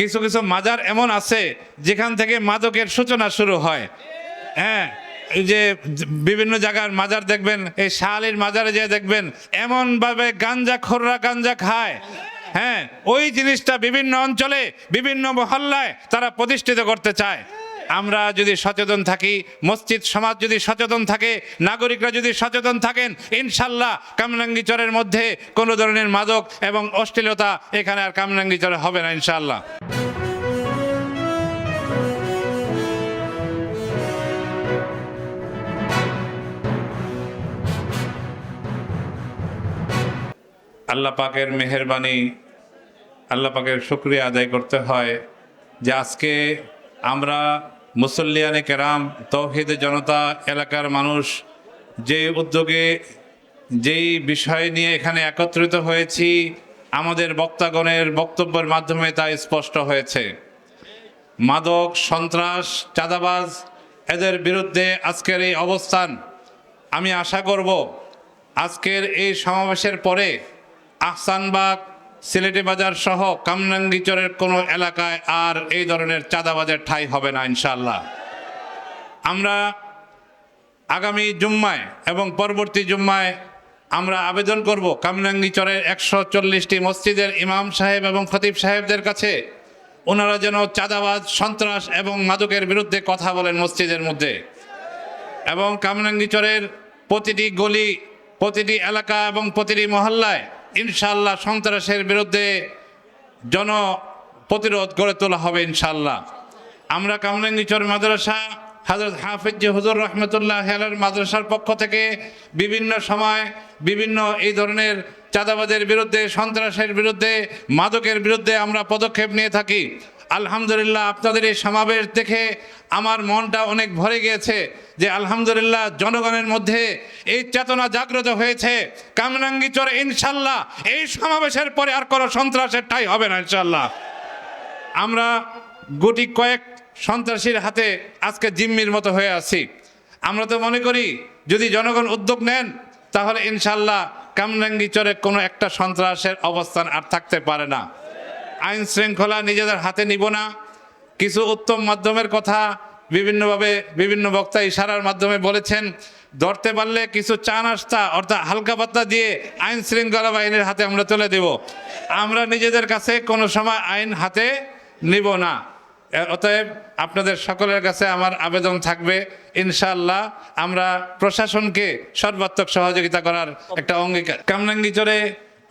কিছু কিছু মাজার এমন আছে যেখান থেকে মাদকের সূচনা শুরু হয়। হ্যাঁ যে বিভিন্ন জায়গার মাজার দেখবেন, এই শালির মাজারে যে দেখবেন, এমনভাবে গাঞ্জা খোররা গাঞ্জা খায়। হ্যাঁ ওই জিনিসটা বিভিন্ন অঞ্চলে, বিভিন্ন মহল্লায় তারা প্রতিষ্ঠিত করতে চায়। আমরা যদি সচেতন থাকি, মসজিদ সমাজ যদি সচেতন থাকে, নাগরিকরা যদি সচেতন থাকেন, ইনশাল্লাহ কামরাঙ্গিচরের মধ্যে কোনো ধরনের মাদক এবং অশ্লীলতা এখানে আর কামরাঙ্গিচরে হবে না, ইনশাল্লাহ। আল্লাহ পাকের মেহরবানি, আল্লাহ পাকের শুক্রিয়া আদায় করতে হয় যে আজকে আমরা মুসল্লিয়ানে কেরাম, তৌহিদ জনতা এলাকার মানুষ, যে উদ্যোগে, যেই বিষয় নিয়ে এখানে একত্রিত হয়েছি, আমাদের বক্তাগণের বক্তব্যের মাধ্যমে তা স্পষ্ট হয়েছে। মাদক, সন্ত্রাস, চাঁদাবাজ, এদের বিরুদ্ধে আজকের এই অবস্থান। আমি আশা করব, আজকের এই সমাবেশের পরে আহসানবাগ সিলেটি বাজার সহ কামরাঙ্গিচরের কোনো এলাকায় আর এই ধরনের চাঁদাবাজের ঠাঁই হবে না ইনশাল্লাহ আমরা আগামী জুম্মায় এবং পরবর্তী জুম্মায় আমরা আবেদন করব কামরাঙ্গিচরের একশো চল্লিশটি মসজিদের ইমাম সাহেব এবং খতিব সাহেবদের কাছে। ওনারা যেন চাঁদাবাজ, সন্ত্রাস এবং মাদকের বিরুদ্ধে কথা বলেন মসজিদের মধ্যে। এবং কামরাঙ্গিচরের প্রতিটি গলি, প্রতিটি এলাকা এবং প্রতিটি মহল্লায় ইনশাল্লাহ সন্ত্রাসের বিরুদ্ধে জন প্রতিরোধ গড়ে তোলা হবে ইনশাল্লাহ। আমরা কামরাঙ্গিচর মাদ্রাসা হাজরত হাফিজ হুজুর রহমতুল্লাহ হেলার মাদ্রাসার পক্ষ থেকে বিভিন্ন সময় বিভিন্ন এই ধরনের চাঁদাবাজের বিরুদ্ধে, সন্ত্রাসের বিরুদ্ধে, মাদকের বিরুদ্ধে আমরা পদক্ষেপ নিয়ে থাকি। আলহামদুলিল্লাহ, আপনাদের এই সমাবেশ দেখে আমার মনটা অনেক ভরে গিয়েছে যে আলহামদুলিল্লাহ, জনগণের মধ্যে এই চেতনা জাগ্রত হয়েছে। কামরাঙ্গিচর ইনশাল্লাহ, এই সমাবেশের পরে আর কোনো সন্ত্রাসের ঠাই হবে না ইনশাল্লাহ। আমরা গুটি কয়েক সন্ত্রাসীর হাতে আজকে জিম্মির মতো হয়ে আছি। আমরা তো মনে করি, যদি জনগণ উদ্যোগ নেন, তাহলে ইনশাল্লাহ কামরাঙ্গিচরে কোনো একটা সন্ত্রাসের অবস্থান আর থাকতে পারে না। আইন শৃঙ্খলা নিজেদের হাতে নিব না। কিছু উত্তম মাধ্যমের কথা বিভিন্নভাবে বিভিন্ন বক্তা ইশারার মাধ্যমে বলেছেন, ধরতে পারলে কিছু চা নাস্তা অর্থাৎ হালকা পাত্তা দিয়ে আইন শৃঙ্খলা বাহিনীর হাতে আমরা তুলে দেব। আমরা নিজেদের কাছে কোনো সময় আইন হাতে নিব না। অতএব আপনাদের সকলের কাছে আমার আবেদন থাকবে, ইনশাআল্লাহ আমরা প্রশাসনকে সর্বাত্মক সহযোগিতা করার একটা অঙ্গীকার। কামরাঙ্গিচরে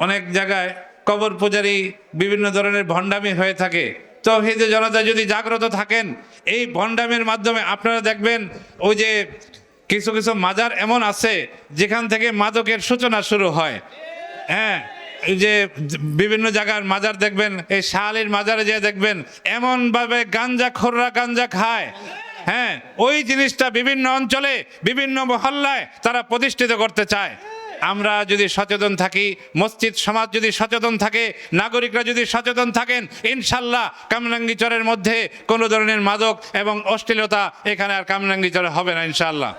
অনেক জায়গায় কবর পূজারি বিভিন্ন ধরনের ভণ্ডামি হয়ে থাকে। তৌহিদে জনতা যদি জাগ্রত থাকেন, এই ভণ্ডামির মাধ্যমে আপনারা দেখবেন ওই যে কিছু কিছু মাজার এমন আছে, যেখান থেকে মাদকের সূচনা শুরু হয়। হ্যাঁ যে বিভিন্ন জায়গার মাজার দেখবেন, এই শালির মাজারে যে দেখবেন, এমনভাবে গাঞ্জা খোররা গাঞ্জা খায়। হ্যাঁ ওই জিনিসটা বিভিন্ন অঞ্চলে, বিভিন্ন মহল্লায় তারা প্রতিষ্ঠিত করতে চায়। আমরা যদি সচেতন থাকি, মসজিদ, সমাজ যদি সচেতন থাকে, নাগরিকরা যদি সচেতন থাকেন, ইনশাল্লাহ কামরাঙ্গিচরের মধ্যে কোনো ধরনের মাদক এবং অশ্লীলতা এখানে আর কামরাঙ্গিচরে হবে না, ইনশাল্লাহ।